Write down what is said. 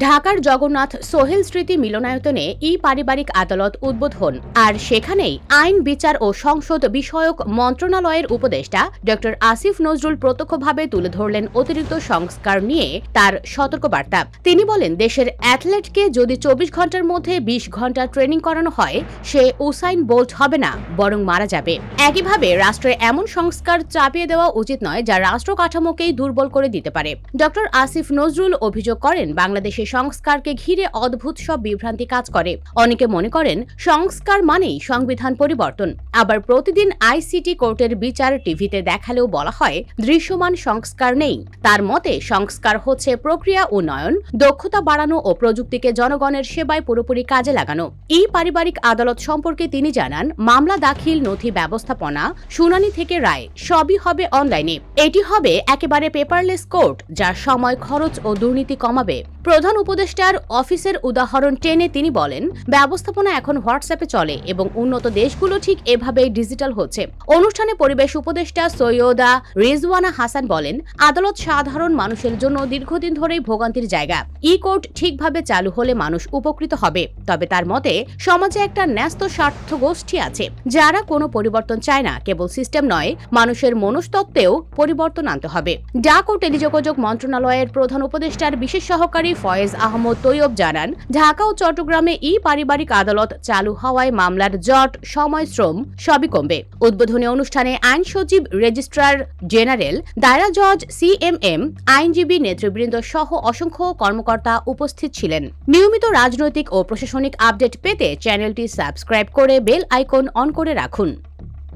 ঢাকার জগন্নাথ সোহেল স্মৃতি মিলনায়তনে ই পারিবারিক আদালত উদ্বোধন। আর সেখানেই আইন, বিচার ও সংসদ বিষয়ক মন্ত্রণালয়ের উপদেষ্টা ড আসিফ নজরুল প্রত্যক্ষভাবে তুলে ধরলেন অতিরিক্ত সংস্কার নিয়ে তার সতর্কবার্তা। তিনি বলেন, দেশের অ্যাথলেটকে যদি চব্বিশ ঘণ্টার মধ্যে বিশ ঘণ্টা ট্রেনিং করানো হয়, সে উসাইন বোল্ট হবে না, বরং মারা যাবে। একইভাবে রাষ্ট্রে এমন সংস্কার চাপিয়ে দেওয়া উচিত নয়, যা রাষ্ট্র কাঠামোকেই দুর্বল করে দিতে পারে। ড আসিফ নজরুল অভিযোগ করেন, বাংলাদেশে সংস্কারকে ঘিরে অদ্ভুত সব বিভ্রান্তি কাজ করে। অনেকে মনে করেন সংস্কার মানেই সংবিধান পরিবর্তন। আবার প্রতিদিন আইসিটি কোর্টের বিচার টিভিতে দেখালেও বলা হয়, দৃশ্যমান সংস্কার নেই। তার মতে, সংস্কার হচ্ছে প্রক্রিয়া উন্নয়ন, দক্ষতা বাড়ানো ও প্রযুক্তিকে জনগণের সেবায় পুরোপুরি কাজে লাগানো। এই পারিবারিক আদালত সম্পর্কে তিনি জানান, মামলা দাখিল, নথি ব্যবস্থাপনা, শুনানি থেকে রায়, সবই হবে অনলাইনে। এটি হবে একেবারে পেপারলেস কোর্ট যা সময় খরচ ও দুর্নীতি কমাবে। প্রধান উপদেষ্টার অফিসের উদাহরণ টেনে তিনি বলেন, ব্যবস্থাপনা এখন হোয়াটসঅ্যাপে চলে এবং উন্নত দেশগুলো ঠিক এভাবেই ডিজিটাল হচ্ছে। অনুষ্ঠানে পরিবেশ উপদেষ্টা সৈয়দা রিজওয়ানা হাসান বলেন, আদালত সাধারণ মানুষের জন্য দীর্ঘদিন ধরেই ভোগান্তির জায়গা। ই কোর্ট ঠিকভাবে চালু হলে মানুষ উপকৃত হবে। তবে তার মতে, সমাজে একটা ন্যস্ত স্বার্থ গোষ্ঠী আছে, যারা কোনো পরিবর্তন চায় না, কেবল সিস্টেম নয়, মানুষের মনস্তত্ত্বেও পরিবর্তন আনতে হবে। ডাক ও টেলিযোগাযোগ মন্ত্রণালয়ের প্রধান উপদেষ্টার বিশেষ সহকারী ফয়েজ আহমদ তৈয়ব জানান, ঢাকা ও চট্টগ্রামে ই পারিবারিক আদালত চালু হওয়ায় মামলার জট, সময়, শ্রম সবই কমবে। উদ্বোধনী অনুষ্ঠানে আইন সচিব, রেজিস্ট্রার জেনারেল, দায়রা জজ সি এম এম আইনজীবী নেতৃবৃন্দ সহ অসংখ্য কর্মকর্তা উপস্থিত ছিলেন। নিয়মিত রাজনৈতিক ও প্রশাসনিক আপডেট পেতে চ্যানেলটি সাবস্ক্রাইব করে বেল আইকন অন করে রাখুন।